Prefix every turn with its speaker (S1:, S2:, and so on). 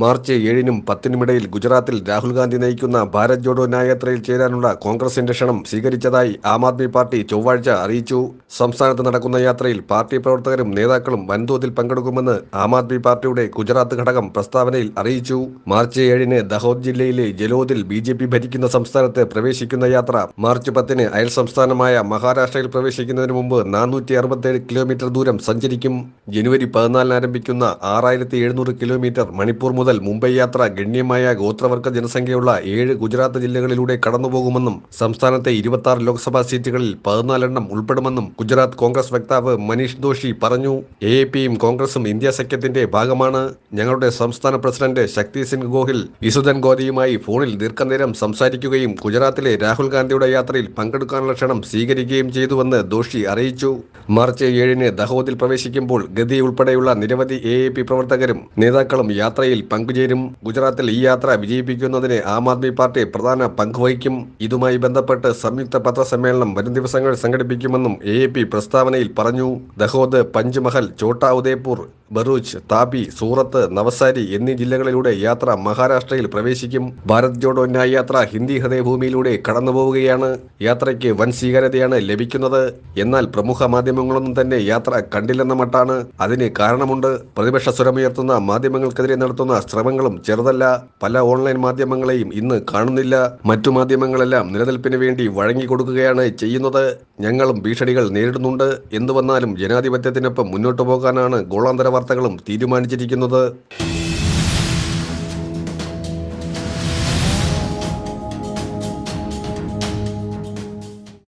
S1: March ഏഴിനും പത്തിനുമിടയിൽ ഗുജറാത്തിൽ രാഹുൽ ഗാന്ധി നയിക്കുന്ന ഭാരത് ജോഡോ ന്യായയാത്രയിൽ ചേരാനുള്ള കോൺഗ്രസിന്റെ ക്ഷണം സ്വീകരിച്ചതായി ആം ആദ്മി പാർട്ടി ചൊവ്വാഴ്ച അറിയിച്ചു. സംസ്ഥാനത്ത് നടക്കുന്ന യാത്രയിൽ പാർട്ടി പ്രവർത്തകരും നേതാക്കളും വൻതോതിൽ പങ്കെടുക്കുമെന്ന് ആം ആദ്മി പാർട്ടിയുടെ ഗുജറാത്ത് ഘടകം പ്രസ്താവനയിൽ അറിയിച്ചു. മാർച്ച് ഏഴിന് ദഹോദ് ജില്ലയിലെ ജലോദിൽ ബി ജെ പി ഭരിക്കുന്ന സംസ്ഥാനത്ത് പ്രവേശിക്കുന്ന യാത്ര മാർച്ച് പത്തിന് അയൽ സംസ്ഥാനമായ മഹാരാഷ്ട്രയിൽ പ്രവേശിക്കുന്നതിന് മുമ്പ് നാനൂറ്റി അറുപത്തേഴ് കിലോമീറ്റർ ദൂരം സഞ്ചരിക്കും. ജനുവരി പതിനാലിന് ആരംഭിക്കുന്ന ആറായിരത്തി എഴുന്നൂറ് കിലോമീറ്റർ മണിപ്പൂർ മുതൽ മുംബൈ യാത്ര ഗണ്യമായ ഗോത്രവർഗ ജനസംഖ്യയുള്ള ഏഴ് ഗുജറാത്ത് ജില്ലകളിലൂടെ കടന്നുപോകുമെന്നും സംസ്ഥാനത്തെ ഇരുപത്തി ലോക്സഭാ സീറ്റുകളിൽ പതിനാലെണ്ണം ഉൾപ്പെടുമെന്നും ഗുജറാത്ത് കോൺഗ്രസ് വക്താവ് മനീഷ് ദോഷി പറഞ്ഞു. എ കോൺഗ്രസും ഇന്ത്യ സഖ്യത്തിന്റെ ഭാഗമാണ്. ഞങ്ങളുടെ സംസ്ഥാന പ്രസിഡന്റ് ശക്തി സിംഗ് ഗോഹിൽ വിസുദൻ ഗോദിയുമായി ഫോണിൽ ദീർഘനേരം സംസാരിക്കുകയും ഗുജറാത്തിലെ രാഹുൽ ഗാന്ധിയുടെ യാത്രയിൽ പങ്കെടുക്കാനുള്ള ക്ഷണം സ്വീകരിക്കുകയും ചെയ്തുവെന്ന് ദോഷി അറിയിച്ചു. മാർച്ച് ഏഴിന് ദഹോദിൽ പ്രവേശിക്കുമ്പോൾ ഗതി ഉൾപ്പെടെയുള്ള നിരവധി എ പ്രവർത്തകരും നേതാക്കളും യാത്രയിൽ പങ്കുചേരും. ഗുജറാത്തിൽ ഈ യാത്ര വിജയിപ്പിക്കുന്നതിന് ആം ആദ്മി പാർട്ടി പ്രധാന പങ്ക് വഹിക്കും. ഇതുമായി ബന്ധപ്പെട്ട് സംയുക്ത പത്രസമ്മേളനം വരും ദിവസങ്ങൾ സംഘടിപ്പിക്കുമെന്നും എ പ്രസ്താവനയിൽ പറഞ്ഞു. ദഹോദ് പഞ്ച്മഹൽ ചോട്ടാ ഉദയ്പൂർ ബറൂച്ച് താപി സൂറത്ത് നവസാരി എന്നീ ജില്ലകളിലൂടെ യാത്ര മഹാരാഷ്ട്രയിൽ പ്രവേശിക്കും. ഭാരത് ജോഡോ യാത്ര ഹിന്ദി ഹൃദയഭൂമിയിലൂടെ കടന്നുപോവുകയാണ്. യാത്രയ്ക്ക് വൻ സ്വീകാര്യതയാണ് ലഭിക്കുന്നത്. എന്നാൽ പ്രമുഖ മാധ്യമങ്ങളൊന്നും തന്നെ യാത്ര കണ്ടില്ലെന്ന മട്ടാണ്. അതിന് കാരണമുണ്ട്. പ്രതിപക്ഷ സ്വരമുയർത്തുന്ന മാധ്യമങ്ങൾക്കെതിരെ നടത്തുന്ന ശ്രമങ്ങളും ചെറുതല്ല. പല ഓൺലൈൻ മാധ്യമങ്ങളെയും ഇന്ന് കാണുന്നില്ല. മറ്റു മാധ്യമങ്ങളെല്ലാം നിലനിൽപ്പിന് വേണ്ടി വഴങ്ങിക്കൊടുക്കുകയാണ് ചെയ്യുന്നത്. ഞങ്ങളും ഭീഷണികൾ നേരിടുന്നുണ്ട്. എന്ന് വന്നാലും ജനാധിപത്യത്തിനൊപ്പം മുന്നോട്ടു പോകാനാണ് ഗോളാന്തര വാർത്തകളും തീരുമാനിച്ചിരിക്കുന്നത്.